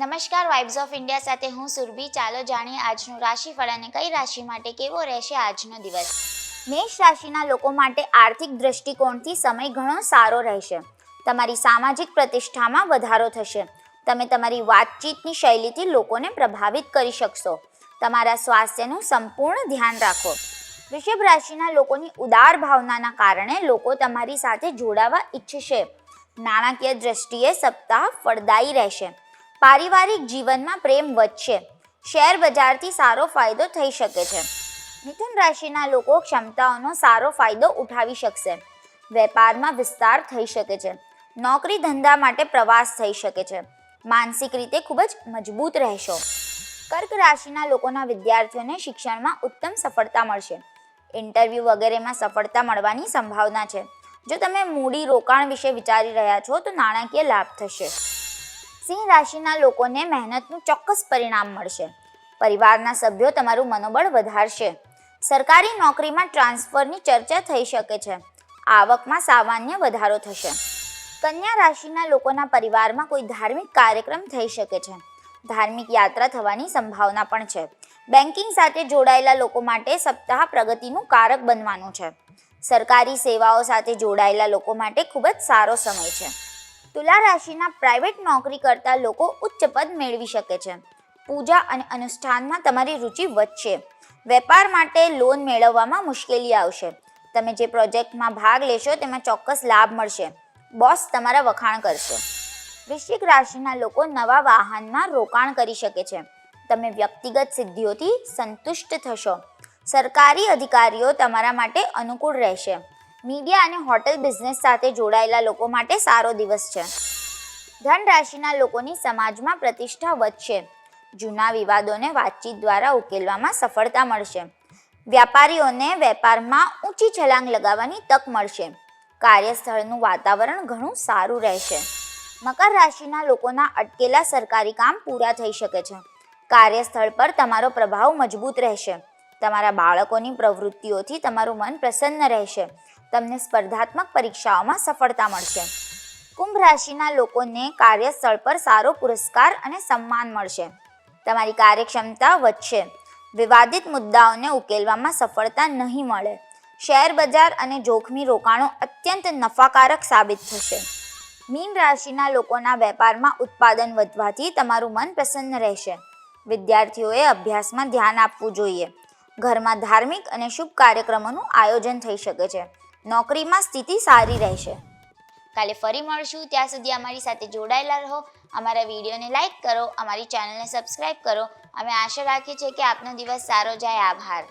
નમસ્કાર vibes of India સાથે હું સુરભી. ચાલો જાણીએ આજનું રાશિફળ અને કઈ રાશિ માટે કેવો રહેશે આજનો દિવસ. મેષ રાશિના લોકો માટે આર્થિક દ્રષ્ટિકોણથી સમય ઘણો સારો રહેશે. તમારી સામાજિક પ્રતિષ્ઠામાં વધારો થશે. તમે તમારી વાતચીતની શૈલીથી લોકોને પ્રભાવિત કરી શકશો. તમારા સ્વાસ્થ્યનું સંપૂર્ણ ધ્યાન રાખો. વૃષભ રાશિના લોકોની ઉદાર ભાવનાના કારણે લોકો તમારી સાથે જોડાવા ઈચ્છશે. નાણાકીય દ્રષ્ટિએ સપ્તાહ ફળદાયી રહેશે. પારિવારિક જીવનમાં પ્રેમ વધશે. શેર બજારથી સારો ફાયદો થઈ શકે છે. મિથુન રાશિના લોકો ક્ષમતાઓનો સારો ફાયદો ઉઠાવી શકશે. વેપારમાં વિસ્તાર થઈ શકે છે. નોકરી ધંધા માટે પ્રવાસ થઈ શકે છે. માનસિક રીતે ખૂબ જ મજબૂત રહેશો. કર્ક રાશિના લોકોના વિદ્યાર્થીઓને શિક્ષણમાં ઉત્તમ સફળતા મળશે. ઇન્ટરવ્યૂ વગેરેમાં સફળતા મળવાની સંભાવના છે. જો તમે મૂડી રોકાણ વિશે વિચારી રહ્યા છો, તો નાણાકીય લાભ થશે. સિંહ રાશિના લોકોને મહેનતનું ચોક્કસ પરિણામ મળશે. પરિવારના સભ્યો તમારું મનોબળ વધારશે. સરકારી નોકરીમાં ટ્રાન્સફરની ચર્ચા થઈ શકે છે. આવકમાં સામાન્ય વધારો થશે. કન્યા રાશિના લોકોના પરિવારમાં કોઈ ધાર્મિક કાર્યક્રમ થઈ શકે છે. ધાર્મિક યાત્રા થવાની સંભાવના પણ છે. બેન્કિંગ સાથે જોડાયેલા લોકો માટે સપ્તાહ પ્રગતિનું કારક બનવાનું છે. સરકારી સેવાઓ સાથે જોડાયેલા લોકો માટે ખૂબ જ સારો સમય છે. તુલા રાશિના પ્રાઇવેટ નોકરી કરતા લોકો ઉચ્ચ પદ મેળવી શકે છે. પૂજા અને અનુષ્ઠાનમાં તમારી રુચિ વધશે. વેપાર માટે લોન મેળવવામાં મુશ્કેલી આવશે. તમે જે પ્રોજેક્ટમાં ભાગ લેશો તેમાં ચોક્કસ લાભ મળશે. બોસ તમારા વખાણ કરશે. વૃશ્ચિક રાશિના લોકો નવા વાહનમાં રોકાણ કરી શકે છે. તમે વ્યક્તિગત સિદ્ધિઓથી સંતુષ્ટ થશો. સરકારી અધિકારીઓ તમારા માટે અનુકૂળ રહેશે. મીડિયા અને હોટેલ બિઝનેસ સાથે જોડાયેલા લોકો માટે સારો દિવસ છે. ધન રાશિના લોકોની સમાજમાં પ્રતિષ્ઠા વધશે. જૂના વિવાદોને વાતચીત દ્વારા ઉકેલવામાં સફળતા મળશે. વ્યાપારીઓને વેપારમાં ઊંચી છલાંગ લગાવવાની તક મળશે. કાર્યસ્થળનું વાતાવરણ ઘણું સારું રહેશે. મકર રાશિના લોકોના અટકેલા સરકારી કામ પૂરા થઈ શકે છે. કાર્યસ્થળ પર તમારો પ્રભાવ મજબૂત રહેશે. તમારા બાળકોની પ્રવૃત્તિઓથી તમારું મન પ્રસન્ન રહેશે. તમને સ્પર્ધાત્મક પરીક્ષાઓમાં સફળતા મળશે. કુંભ રાશિના લોકોને કાર્યસ્થળ પર સારો પુરસ્કાર અને સન્માન મળશે. તમારી કાર્યક્ષમતા વધશે. વિવાદિત મુદ્દાઓને ઉકેલવામાં સફળતા નહીં મળે. શેર બજાર અને જોખમી રોકાણો અત્યંત નફાકારક સાબિત થશે. મીન રાશિના લોકોના વેપારમાં ઉત્પાદન વધવાથી તમારું મન પ્રસન્ન રહેશે. વિદ્યાર્થીઓએ અભ્યાસમાં ધ્યાન આપવું જોઈએ. ઘરમાં ધાર્મિક અને શુભ કાર્યક્રમોનું આયોજન થઈ શકે છે. નોકરીમાં સ્થિતિ સારી રહેશે. કાલે ફરી મળશું. ત્યાં સુધી અમારી સાથે જોડાયેલા રહો. અમારા વિડીયોને લાઈક કરો, અમારી ચેનલને સબસ્ક્રાઈબ કરો. અમે આશા રાખીએ છીએ કે આપનો દિવસ સારો જાય. આભાર.